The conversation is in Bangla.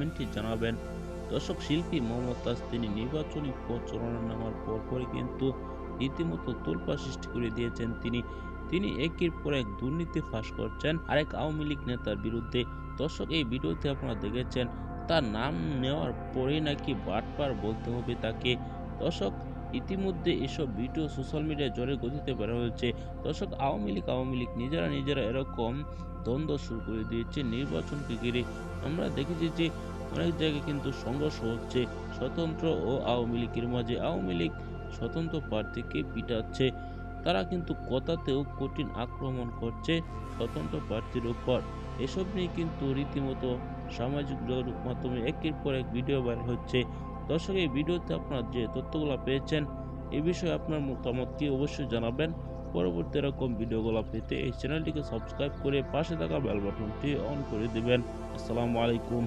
কমেন্টে জানাবেন, দর্শক শিল্পী মোহাম্মদ তাজ তিনি নির্বাচনী প্রচারণা নামার পরপরই কিন্তু রীতিমতো তোলপা সৃষ্টি করে দিয়েছেন তিনি। তিনি একের পর এক দুর্নীতি ফাঁস করছেন। আরেক আওয়ামী লীগ নেতার বিরুদ্ধে দর্শক এই ভিডিওতে আপনারা দেখেছেন, তার নাম নেওয়ার পরে নাকি বাটপার বলতে হবে তাকে। দর্শক, ইতিমধ্যে এসব ভিডিও সোশ্যাল মিডিয়ায় জোরে গতিতে বের হয়েছে। দর্শক, আওয়ামী লীগ আওয়ামী লীগ নিজেরা নিজেরা এরকম দ্বন্দ্ব শুরু করে দিয়েছে নির্বাচনকে ঘিরে। আমরা দেখেছি যে অনেক জায়গায় কিন্তু সংঘর্ষ হচ্ছে। স্বতন্ত্র ও আওয়ামী লীগের মাঝে আওয়ামী লীগ স্বতন্ত্র প্রার্থীকে পিটাচ্ছে। তারা কিন্তু কথাতেও কঠিন আক্রমণ করছে স্বতন্ত্র প্রার্থীর উপর। এসব নিয়ে কিন্তু রীতিমতো সামাজিক যোগাযোগ মাধ্যমে একের পর এক ভিডিও বাইর হচ্ছে। দর্শক, এই ভিডিওতে আপনার যে তথ্যগুলো পেয়েছেন, এ বিষয়ে আপনার মতামত কি অবশ্যই জানাবেন। পরবর্তী এরকম ভিডিওগুলো পেতে এই চ্যানেলটিকে সাবস্ক্রাইব করে পাশে থাকা বেল বাটনটি অন করে দিবেন। আসসালামু আলাইকুম।